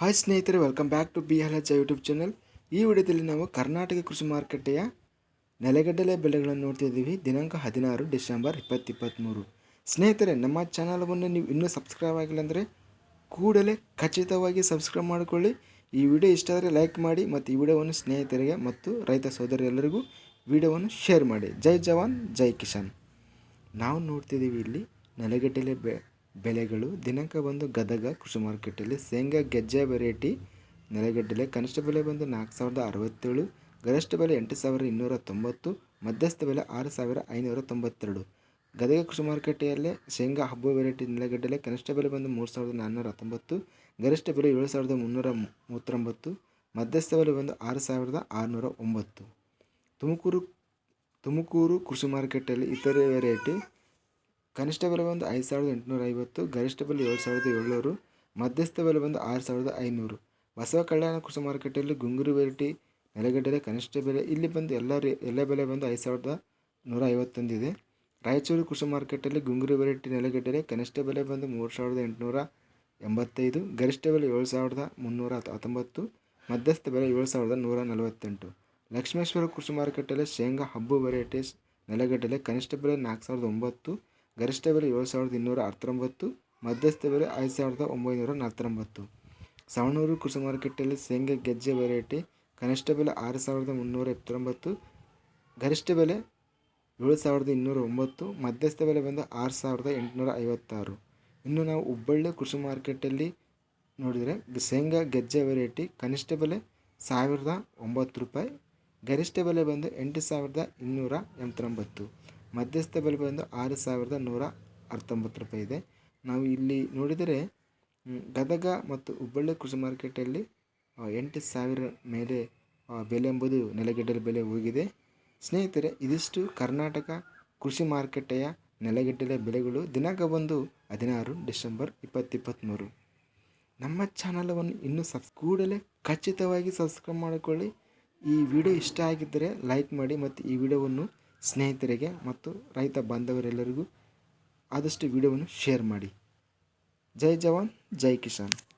Hi ಸ್ನೇಹಿತರೆ welcome back to B L H YouTube channel ಈ ವಿಡಿಯೋದಲ್ಲಿ ನಾವು ಕರ್ನಾಟಕ ಕೃಷಿ ಮಾರುಕಟ್ಟೆಯ ನೆಲೆಗಡಲೆ ಬೆಲೆಗಳನ್ನು ನೋಡ್ತಿದ್ದೀವಿ ದಿನಾಂಕ ಹದಿನಾರು ಡಿಸೆಂಬರ್ ಇಪ್ಪತ್ತಿಪ್ಪತ್ತ್ಮೂರು ಸ್ನೇಹಿತರೆ, ನಮ್ಮ ಚಾನಲವನ್ನು ನೀವು ಇನ್ನೂ ಸಬ್ಸ್ಕ್ರೈಬ್ ಆಗಿಲ್ಲ ಅಂದರೆ ಕೂಡಲೇ ಖಚಿತವಾಗಿ ಸಬ್ಸ್ಕ್ರೈಬ್ ಮಾಡಿಕೊಳ್ಳಿ. ಈ ವಿಡಿಯೋ ಇಷ್ಟ ಆದರೆ ಲೈಕ್ ಮಾಡಿ ಮತ್ತು ಈ ವಿಡಿಯೋವನ್ನು ಸ್ನೇಹಿತರಿಗೆ ಮತ್ತು ರೈತ ಸೋದರಿಯರೆಲ್ಲರಿಗೂ ವಿಡಿಯೋವನ್ನು ಶೇರ್ ಮಾಡಿ. ಜೈ ಜವಾನ್, ಜೈ ಕಿಸಾನ್. ನಾವು ನೋಡ್ತಿದ್ದೀವಿ ಇಲ್ಲಿ ನೆಲೆಗಡಲೆ ಬೆ ಬೆಲೆಗಳು ದಿನಾಂಕ ಬಂದು ಗದಗ ಕೃಷಿ ಮಾರ್ಕೆಟಲ್ಲಿ ಶೇಂಗಾ, ಗೆಜ್ಜೆ ವೆರೈಟಿ ನೆಲಗಡಲೆ ಕನಿಷ್ಠ ಬೆಲೆ ಬಂದು ನಾಲ್ಕು ಸಾವಿರದ ಅರವತ್ತೇಳು, ಗರಿಷ್ಠ ಬೆಲೆ ಎಂಟು ಸಾವಿರದ ಇನ್ನೂರ ತೊಂಬತ್ತು, ಮಧ್ಯಸ್ಥ ಬೆಲೆ ಆರು ಸಾವಿರ ಐನೂರ ತೊಂಬತ್ತೆರಡು. ಗದಗ ಕೃಷಿ ಮಾರುಕಟ್ಟೆಯಲ್ಲೇ ಶೇಂಗಾ ಹಬ್ಬ ವೆರೈಟಿ ನೆಲಗಡಲೆ ಕನಿಷ್ಠ ಬೆಲೆ ಬಂದು ಮೂರು ಸಾವಿರದ ನಾನ್ನೂರ ಹತ್ತೊಂಬತ್ತು, ಗರಿಷ್ಠ ಬೆಲೆ ಏಳು ಸಾವಿರದ ಮುನ್ನೂರ ಮೂವತ್ತೊಂಬತ್ತು, ಮಧ್ಯಸ್ಥ ಬೆಲೆ ಬಂದು ಆರು ಸಾವಿರದ ಆರುನೂರ ಒಂಬತ್ತು. ತುಮಕೂರು ತುಮಕೂರು ಕೃಷಿ ಮಾರುಕಟ್ಟೆಯಲ್ಲಿ ಇತರೆ ವೆರೈಟಿ ಕನಿಷ್ಠ ಬೆಲೆ ಬಂದು ಐದು ಸಾವಿರದ ಎಂಟುನೂರ ಐವತ್ತು, ಗರಿಷ್ಠ ಬೆಲೆ ಏಳು ಸಾವಿರದ ಏಳ್ನೂರು, ಮಧ್ಯಸ್ಥ ಬೆಲೆ ಬಂದು ಆರು ಸಾವಿರದ ಐನೂರು. ಬಸವ ಕಲ್ಯಾಣ ಕೃಷಿ ಮಾರುಕಟ್ಟೆಯಲ್ಲಿ ಗುಂಗುರು ವೆರೈಟಿ ನೆಲಗಡಲೆ ಕನಿಷ್ಠ ಬೆಲೆ, ಇಲ್ಲಿ ಬಂದು ಎಲ್ಲ ಎಲ್ಲ ಬೆಲೆ ಬಂದು ಐದು ಸಾವಿರದ ನೂರ ಐವತ್ತೊಂದಿದೆ. ರಾಯಚೂರು ಕೃಷಿ ಮಾರ್ಕೆಟಲ್ಲಿ ಗುಂಗುರು ವೆರೈಟಿ ನೆಲಗಡಲೆ ಕನಿಷ್ಠ ಬೆಲೆ ಬಂದು ಮೂರು ಸಾವಿರದ ಎಂಟುನೂರ ಎಂಬತ್ತೈದು, ಗರಿಷ್ಠ ಬೆಲೆ ಏಳು ಸಾವಿರದ ಮುನ್ನೂರ ಹತ್ತೊಂಬತ್ತು, ಮಧ್ಯಸ್ಥ ಬೆಲೆ ಏಳು ಸಾವಿರದ ನೂರ ನಲವತ್ತೆಂಟು. ಲಕ್ಷ್ಮೇಶ್ವರ ಕೃಷಿ ಮಾರುಕಟ್ಟೆಯಲ್ಲಿ ಶೇಂಗಾ ಹಬ್ಬು ವೆರೈಟೀಸ್ ನೆಲಗಡಲೆ ಕನಿಷ್ಠ ಬೆಲೆ ನಾಲ್ಕು ಸಾವಿರದ ಒಂಬತ್ತು ಗರಿಷ್ಠ ಬೆಲೆ ಏಳು ಸಾವಿರದ ಇನ್ನೂರ ಹತ್ತೊಂಬತ್ತು ಮಧ್ಯಸ್ಥ ಬೆಲೆ ಐದು ಸಾವಿರದ ಒಂಬೈನೂರ ನಲವತ್ತೊಂಬತ್ತು. ಸವಣೂರು ಕೃಷಿ ಮಾರುಕಟ್ಟೆಯಲ್ಲಿ ಶೇಂಗಾ ಗೆಜ್ಜೆ ವೆರೈಟಿ, ಕನಿಷ್ಠ ಬೆಲೆ ಆರು ಸಾವಿರದ ಮುನ್ನೂರ ಎಪ್ಪತ್ತೊಂಬತ್ತು, ಗರಿಷ್ಠ ಬೆಲೆ ಏಳು ಸಾವಿರದ ಇನ್ನೂರ ಒಂಬತ್ತು, ಮಧ್ಯಸ್ಥ ಬೆಲೆ ಬಂದು ಆರು ಸಾವಿರದ ಎಂಟುನೂರ ಐವತ್ತಾರು. ಇನ್ನು ನಾವು ಹುಬ್ಬಳ್ಳಿ ಕೃಷಿ ಮಾರ್ಕೆಟಲ್ಲಿ ನೋಡಿದರೆ, ಶೇಂಗಾ ಗೆಜ್ಜೆ ವೆರೈಟಿ, ಕನಿಷ್ಠ ಬೆಲೆ ಸಾವಿರದ ಒಂಬತ್ತು ರೂಪಾಯಿ, ಗರಿಷ್ಠ ಬೆಲೆ ಬಂದು ಎಂಟು ಸಾವಿರದ ಇನ್ನೂರ ಎಂಬತ್ತೊಂಬತ್ತು. ಮಧ್ಯಸ್ಥ ಬೆಲೆ ಬಂದು ಆರು ಸಾವಿರದ ನೂರ ಹತ್ತೊಂಬತ್ತು ರೂಪಾಯಿ ಇದೆ. ನಾವು ಇಲ್ಲಿ ನೋಡಿದರೆ ಗದಗ ಮತ್ತು ಹುಬ್ಬಳ್ಳಿ ಕೃಷಿ ಮಾರ್ಕೆಟಲ್ಲಿ ಎಂಟು ಸಾವಿರ ಮೇಲೆ ಬೆಲೆ ಎಂಬುದು ನೆಲಗಡಲೆ ಬೆಲೆ ಹೋಗಿದೆ. ಸ್ನೇಹಿತರೆ, ಇದಿಷ್ಟು ಕರ್ನಾಟಕ ಕೃಷಿ ಮಾರುಕಟ್ಟೆಯ ನೆಲಗಡಲೆ ಬೆಲೆಗಳು ದಿನಾಂಕ ಬಂದು ಹದಿನಾರು ಡಿಸೆಂಬರ್ ಇಪ್ಪತ್ತಿಪ್ಪತ್ತ್ಮೂರು ನಮ್ಮ ಚಾನಲವನ್ನು ಇನ್ನೂ ಸಬ್ಸ್ ಕೂಡಲೇ ಖಚಿತವಾಗಿ ಸಬ್ಸ್ಕ್ರೈಬ್ ಮಾಡಿಕೊಳ್ಳಿ. ಈ ವಿಡಿಯೋ ಇಷ್ಟ ಆಗಿದ್ದರೆ ಲೈಕ್ ಮಾಡಿ ಮತ್ತು ಈ ವಿಡಿಯೋವನ್ನು ಸ್ನೇಹಿತರಿಗೆ ಮತ್ತು ರೈತ ಬಾಂಧವರೆಲ್ಲರಿಗೂ ಆದಷ್ಟು ವಿಡಿಯೋವನ್ನು ಶೇರ್ ಮಾಡಿ. ಜೈ ಜವಾನ್ ಜೈ ಕಿಸಾನ್.